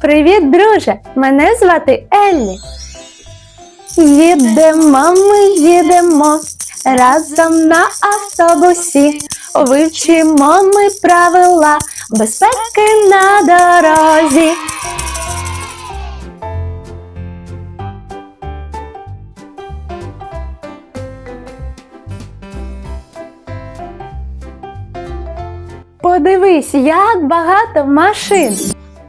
Привіт, друже! Мене звати Еллі. Їдемо, ми їдемо разом на автобусі. Вивчимо ми правила безпеки на дорозі. Подивись, як багато машин.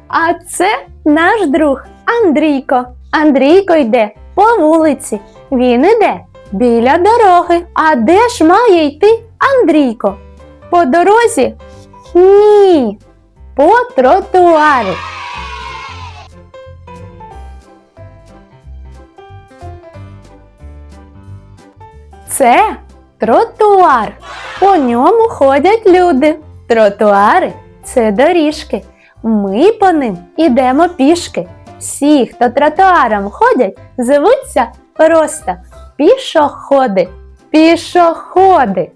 А це наш друг Андрійко. Андрійко йде по вулиці. Він іде біля дороги. А де ж має йти Андрійко? По дорозі? Ні. По тротуару. Це тротуар. По ньому ходять люди. Тротуари це доріжки. Ми по ним ідемо пішки. Всі, хто тротуаром ходять, звуться просто пішоходи. Пішоходи.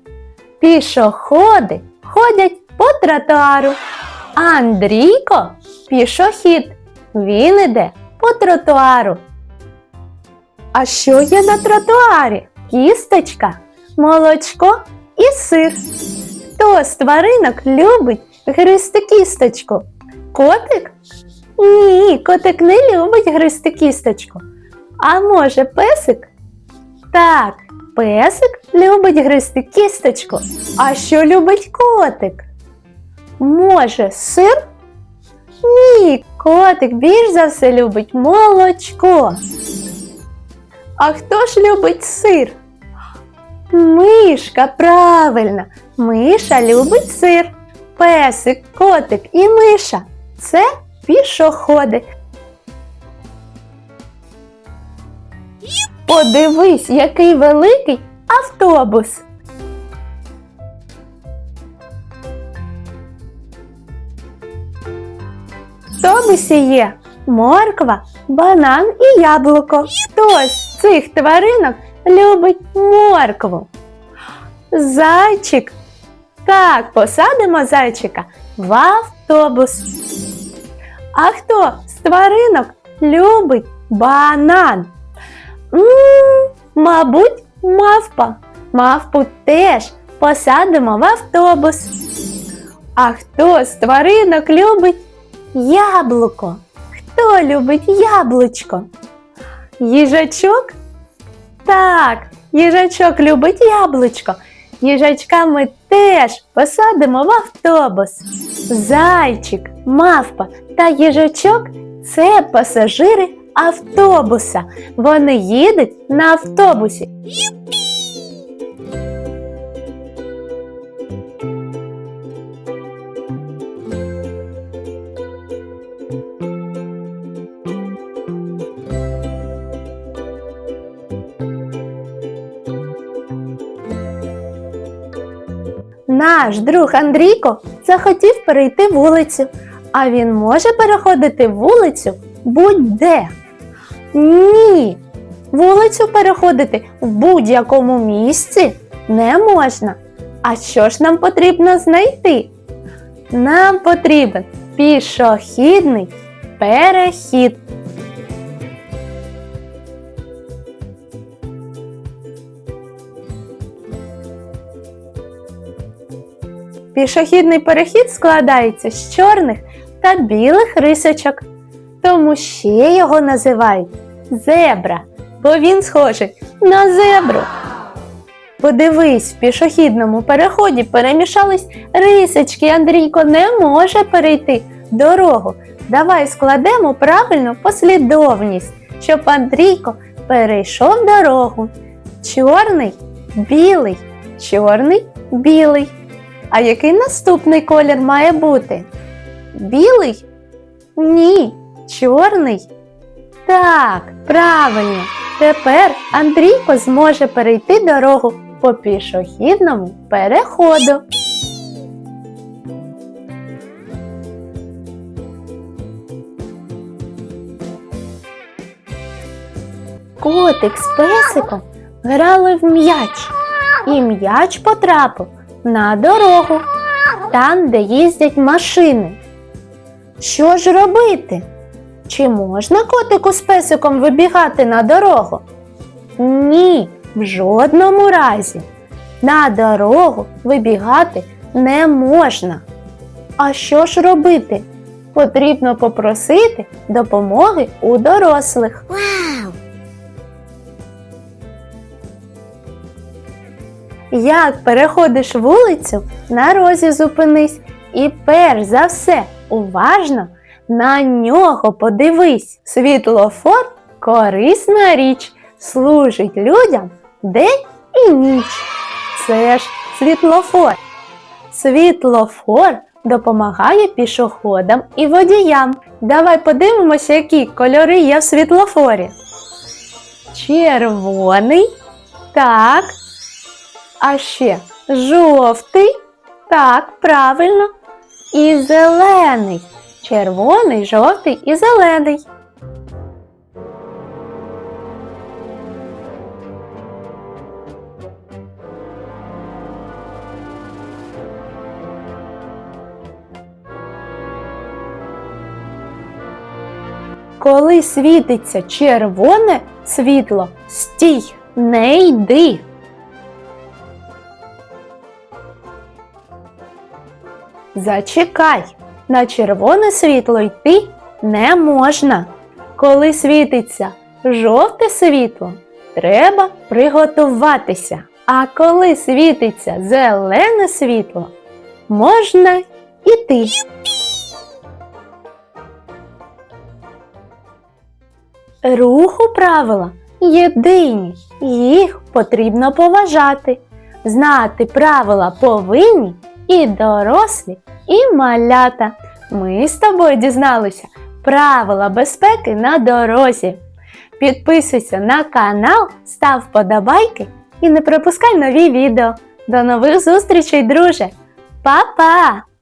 Пішоходи ходять по тротуару. Андрійко пішохід. Він іде по тротуару. А що є на тротуарі? Кісточка, молочко і сир. Хто з тваринок любить гризти кісточку? Котик? Ні, котик не любить гризти кісточку. А може песик? Так, песик любить гризти кісточку. А що любить котик? Може, сир? Ні, котик більш за все любить молочко. А хто ж любить сир? Мишка, правильно. Миша любить сир. Песик, котик і миша це пішоходи. Подивись, який великий автобус. В автобусі є морква, банан і яблуко. Хтось з цих тваринок любить моркву. Зайчик. Так, посадимо зайчика в автобус. А хто з тваринок любить банан? м мабуть, мавпа. Мавпу теж посадимо в автобус. А хто з тваринок любить яблуко? Хто любить яблучко? Їжачок? Так, їжачок любить яблучко. Їжачка ми теж посадимо в автобус. Зайчик, мавпа та їжачок це пасажири автобуса. Вони їдуть на автобусі. Наш друг Андрійко захотів перейти вулицю, а він може переходити вулицю будь-де. Ні, вулицю переходити в будь-якому місці не можна. А що ж нам потрібно знайти? Нам потрібен пішохідний перехід. Пішохідний перехід складається з чорних та білих рисочок, тому ще його називають зебра, бо він схожий на зебру. Подивись, в пішохідному переході перемішались рисочки, Андрійко не може перейти дорогу. Давай складемо правильну послідовність, щоб Андрійко перейшов дорогу. Чорний, білий, чорний, білий. А який наступний колір має бути? Білий? Ні, чорний. Так, правильно. Тепер Андрійко зможе перейти дорогу по пішохідному переходу. Котик з песиком грали в м'яч, і м'яч потрапив на дорогу, там, де їздять машини. Що ж робити? Чи можна котику з песиком вибігати на дорогу? Ні, в жодному разі. На дорогу вибігати не можна. А що ж робити? Потрібно попросити допомоги у дорослих. Як переходиш вулицю, на розі зупинись і перш за все уважно на нього подивись. Світлофор корисна річ, служить людям день і ніч. Це ж світлофор. Світлофор допомагає пішоходам і водіям. Давай подивимося, які кольори є в світлофорі. Червоний. Так. А ще жовтий. Так, правильно. І зелений. Червоний, жовтий і зелений. Коли світиться червоне світло, стій, не йди. Зачекай, на червоне світло йти не можна. Коли світиться жовте світло, треба приготуватися. А коли світиться зелене світло, можна йти. Руху правила єдині, їх потрібно поважати. Знати правила повинні і дорослі, і малята. Ми з тобою дізналися правила безпеки на дорозі. Підписуйся на канал, став подобайки і не пропускай нові відео. До нових зустрічей, друже! Па-па!